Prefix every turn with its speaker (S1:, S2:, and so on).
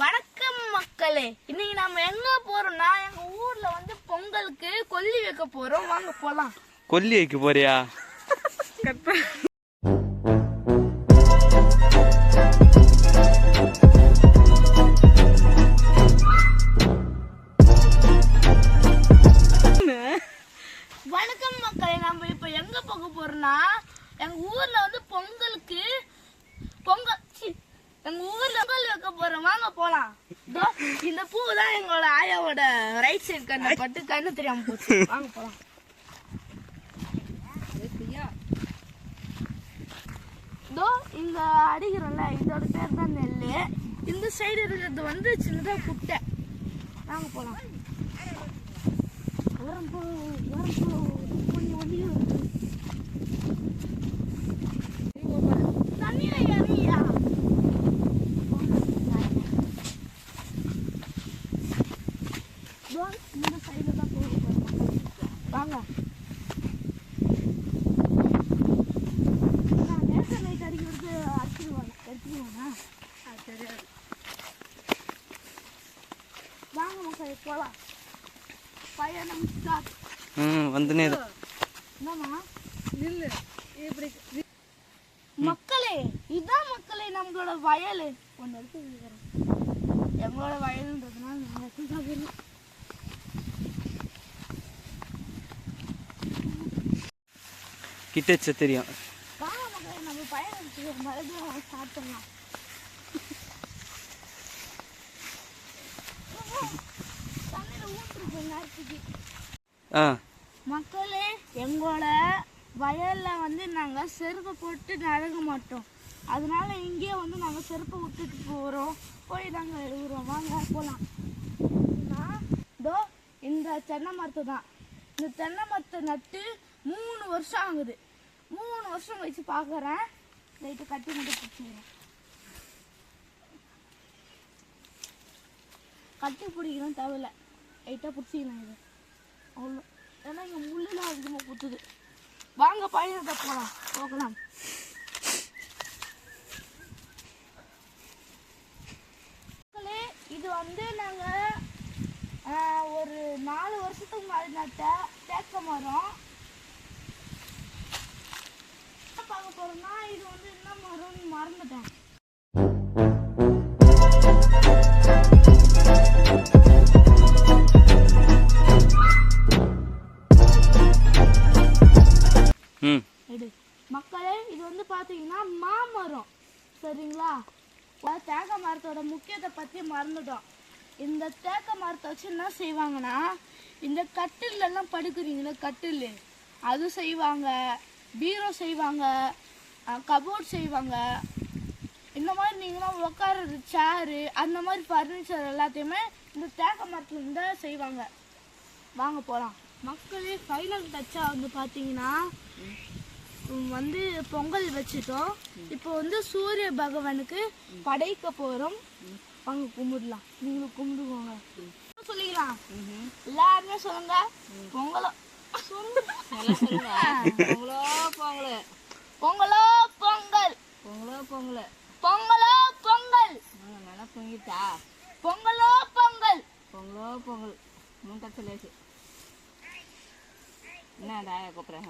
S1: வணக்கம் மக்களே. இன்னைக்கு நம்ம எங்க போறோம்னா எங்க ஊர்ல வந்து பொங்கலுக்கு கொல்லி வைக்க போறோம். வாங்க போலாம்.
S2: கொல்லி வைக்க போறியா?
S1: வணக்கம் மக்களே. நம்ம இப்ப எங்க போக போறோம்னா எங்க ஊர்ல வந்து பொங்கலுக்கு பொங்கல் எங்க ஊர்ல பொங்கல் வைக்க போறோம். வாங்க போலாம். இந்த பூ தான் எங்களோட ஆயாவோட ரைட் சைடு கண்ணை பட்டு கண்ணு தெரியாம போச்சு. வாங்க போலாம். இதோ இந்த அடிக்கிறோம்ல இதோட பேர் தான் நெல்லு. இந்த சைடு இருக்கிறது வந்து சின்னதா குட்டை. வாங்க போலாம் வரம் போ வரம் போ கொஞ்சம் வண்டியும் இருக்கு தண்ணி இறங்கியா இந்த சைடில் தான் போக போகிறோம் வாங்க நான் நேற்று நைட் அடிக்கிறது அடிச்சிடுவாங்க எடுத்துக்குவாங்க அது தெரியாது வாங்க மக்கள் போகலாம் பயணம் ஸ்டார்ட்
S2: ம் வந்துனே.
S1: என்னம்மா? நில்லு. இப்படி மக்களே இதான் மக்களே நம்மளோட வயல். ஒன்று எடுத்து இருக்கிறோம் எங்களோட வயலுன்றதுனால நாங்கள் எடுத்து சாப்பிடணும்
S2: கிட்ட வச்சா தெரியும்
S1: வாங்க மக்களே நம்ம பயணம் மறுபடியும்
S2: ஆ.
S1: மக்களே எங்களோட வயல்ல வந்து நாங்க செருப்பை போட்டு நடக்க மாட்டோம். அதனால இங்கேயே வந்து நாங்க செருப்பை விட்டுட்டு போறோம். போய் நாங்க எழுதுறோம். வாங்க போலாம். நான் இதோ இந்த தென்னை மரத்தை தான். இந்த தென்னை மரத்தை நட்டு மூணு வருஷம் ஆகுது. மூணு வருஷம் வச்சு பார்க்குறேன் லைட்டு கட்டி மட்டும் பிடிச்சிக்கிறேன். கட்டி பிடிக்கிறோம் தவிர லைட்டாக பிடிச்சிக்கலாம் இது. அவ்வளோ ஏன்னா இங்கே முள்ளெல்லாம் அதிகமாக குத்துது. வாங்க பயணத்தை போகலாம். போகலாம் இது வந்து நாங்கள் ஒரு நாலு வருஷத்துக்கு முன்னாடி நட்ட தேக்க மரம். என்ன பார்க்க போகிறோம்னா இது வந்து என்ன மரம்னு மறந்துட்டேன். மக்களே இது வந்து பார்த்தீங்கன்னா மாமரம். சரிங்களா? அதாவது தேக்க மரத்தோட முக்கியத்தை பற்றி மறந்துட்டோம். இந்த தேக்க மரத்தை வச்சு என்ன செய்வாங்கன்னா இந்த கட்டிலெல்லாம் படுக்கிறீங்களே கட்டில் அது செய்வாங்க பீரோ செய்வாங்க கபோர்ட் செய்வாங்க. இந்த மாதிரி நீங்களாம் உட்கார சேரு அந்த மாதிரி ஃபர்னிச்சர் எல்லாத்தையுமே இந்த தேக்க மரத்துல இருந்து செய்வாங்க. வாங்க போகலாம் மக்களே ஃபைனல் டச்சாக வந்து பார்த்தீங்கன்னா வந்து பொங்கல் வச்சுட்டோம். இப்போ வந்து சூரிய பகவானுக்கு படைக்க போகிறோம் வாங்க கும்பிடலாம். நீங்களும் கும்பிடுவோங்க. சொல்லிக்கலாம். எல்லாருமே சொல்லுங்க. பொங்கலோ. சொல்லுங்க
S3: பொங்கலோ பொங்கல்.
S1: பொங்கலோ பொங்கல்.
S3: பொங்கலோ பொங்கல்.
S1: பொங்கலோ பொங்கல்.
S3: நல்லா பொங்கிட்டா
S1: பொங்கலோ பொங்கல்
S3: பொங்கலோ பொங்கல் மூட்டை சொல்லியாச்சு என்னடா கூப்பிட்றேன்